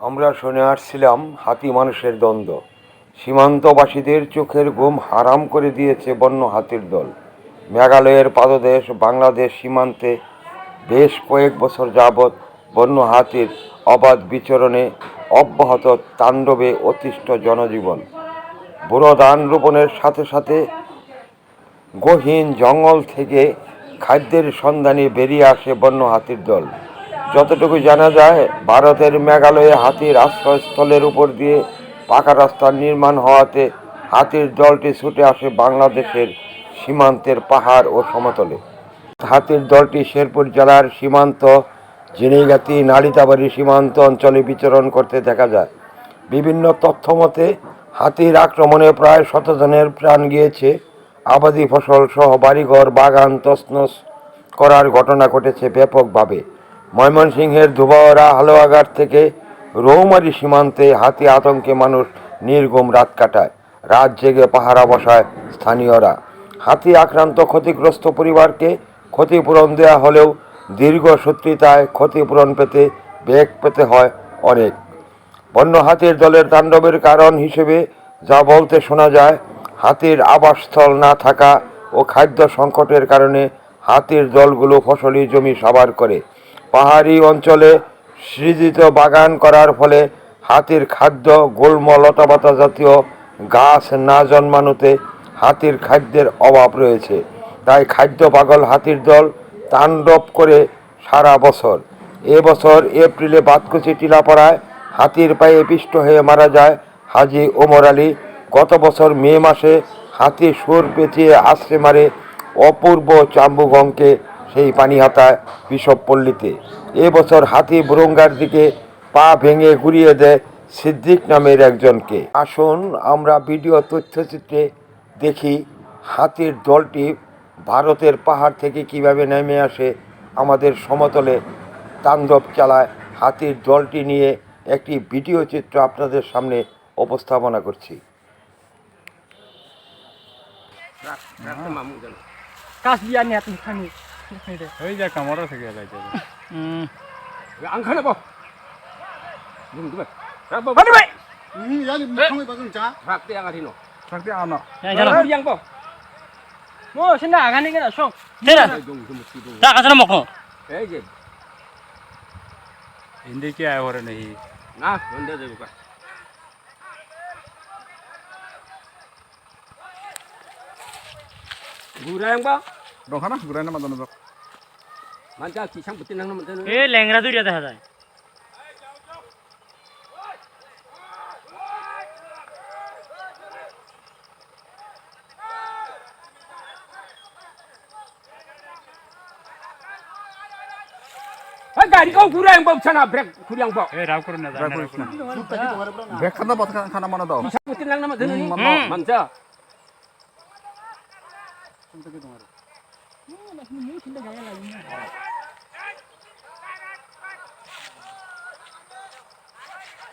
আমরা শুনে আসছিলাম হাতি মানুষের দ্বন্দ্ব। সীমান্তবাসীদের চোখের ঘুম হারাম করে দিয়েছে বন্য হাতির দল। মেঘালয়ের পাদদেশ বাংলাদেশ সীমান্তে বেশ কয়েক বছর যাবৎ বন্য হাতির অবাধ বিচরণে অব্যাহত তাণ্ডবে অতিষ্ঠ জনজীবন। বুড়ো রোপণের সাথে সাথে গহীন জঙ্গল থেকে খাদ্যের সন্ধানে বেরিয়ে আসে বন্য হাতির দল। যতটুকু জানা যায়, ভারতের মেঘালয়ে হাতির আশ্রয়স্থলের উপর দিয়ে পাকা রাস্তা নির্মাণ হওয়াতে হাতির দলটি ছুটে আসে বাংলাদেশের সীমান্তের পাহাড় ও সমতলে। হাতির দলটি শেরপুর জেলার সীমান্ত, জিনিগাতি, নালিতাবাড়ি সীমান্ত অঞ্চলে বিচরণ করতে দেখা যায়। বিভিন্ন তথ্য মতে, হাতির আক্রমণে প্রায় শতজনের প্রাণ গিয়েছে। আবাদি ফসল সহ বাড়িঘর, বাগান, তছনছ করার ঘটনা ঘটেছে ব্যাপকভাবে। ময়মনসিংহের ধুবাওয়ারা হালুয়াঘাট থেকে রৌমারি সীমান্তে হাতি আতঙ্কে মানুষ নির্গম রাত কাটায়। রাত জেগে পাহারা বসায় স্থানীয়রা। হাতি আক্রান্ত ক্ষতিগ্রস্ত পরিবারকে ক্ষতিপূরণ দেওয়া হলেও দীর্ঘ সূত্রিতায় ক্ষতিপূরণ পেতে বেগ পেতে হয় অনেক। বন্য হাতির দলের তাণ্ডবের কারণ হিসেবে যা বলতে শোনা যায়, হাতির আবাসস্থল না থাকা ও খাদ্য সংকটের কারণে হাতির দলগুলো ফসলি জমি সাবার করে। পাহাড়ি অঞ্চলে সৃজিত বাগান করার ফলে হাতির খাদ্য গুল্ম লতাপাতা জাতীয় গাছ না জন্মানোতে হাতির খাদ্যের অভাব রয়েছে। তাই খাদ্য পাগল হাতির দল তাণ্ডব করে সারা বছর। এবছর এপ্রিলে বাতকুচি টিলাপাড়ায় হাতির পায়ে পিষ্ট হয়ে মারা যায় হাজি ওমর আলী। গত বছর মে মাসে হাতি সুর পেঁচিয়ে আশ্রে মারে অপূর্ব চাম্বুগংকে সেই পানিহাতায় বিষপল্লীতে এবছর হাতি বুরঙ্গার দিকে পা ভেঙে ঘুরিয়ে দেয় সিদ্দিক নামের একজনকে। আসুন আমরা ভিডিও তথ্যচিত্রে দেখি হাতির দলটি ভারতের পাহাড় থেকে কীভাবে নেমে আসে। আমাদের সমতলে তাণ্ডব চালায় হাতির দলটি নিয়ে একটি ভিডিও চিত্র আপনাদের সামনে উপস্থাপনা করছি। কাজ বিয়া নিয়ে ওই যা কামড়া থেকে যাচ্ছে হুম আংখানে বাপ বুঝুন আনো। হ্যাঁ চলো। ইয়াং বাপ মো সিনা আগানি কেন? শোক তেরা তা যে। হিন্দি কি আয় হরে নেই না ঘুরায় না মাদন এ ল্যাংরা দুইটা দেখা যায়। গাড়ি কো ঘুরে আনব ছানা ব্রেক ঘুরে আনব এ রাও করে না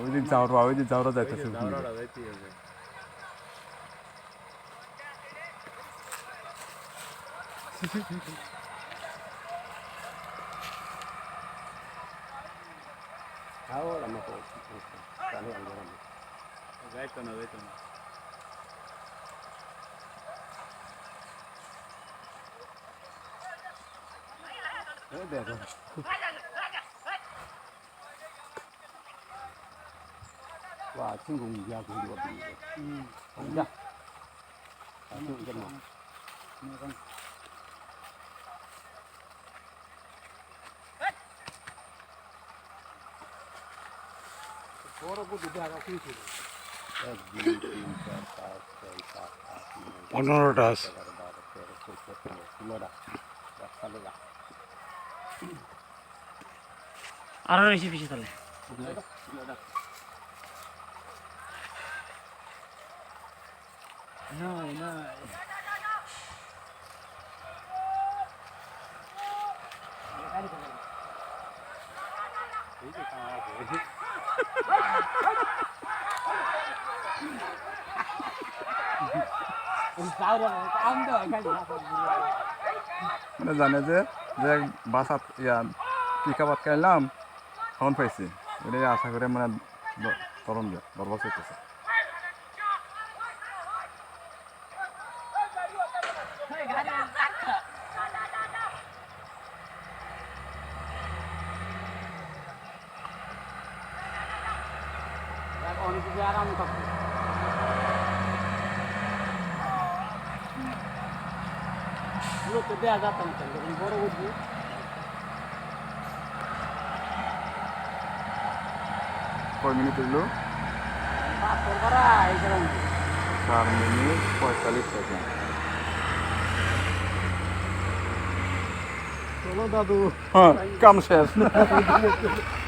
ওই দিন চাওরা ওই দিন চাওরা যাইতেছে Tahu lama kok. Kalau yang orang. যাইতো না যাইতো না Wah, singgung dia aku di wabi. Hmm. Dah. Langsung ke mana? বড় বুদ্ধি দেখা কি ছিল এক দুই তিন চার পাঁচ ছয় সাত আট নয় পনেরোটা আছে আরও রয়েছে পিছিয়ে তাহলে। নাই নাই। মানে জানে যে যে বাসাত ইয়া পিকাপাত খাইলাম খাওয়ান পাইছি। ওটাই আশা করে মানে তরণ যায় বরবাদ হইতেছে অনেক আরাম থাকবে লোক দেওয়া যেতাম বড় উঠবো কয় মিনিট হইল? পাথর করা চার মিনিট পঁয়তাল্লিশ সেকেন্ড। চলো দাদু। হ্যাঁ কাম শেষ।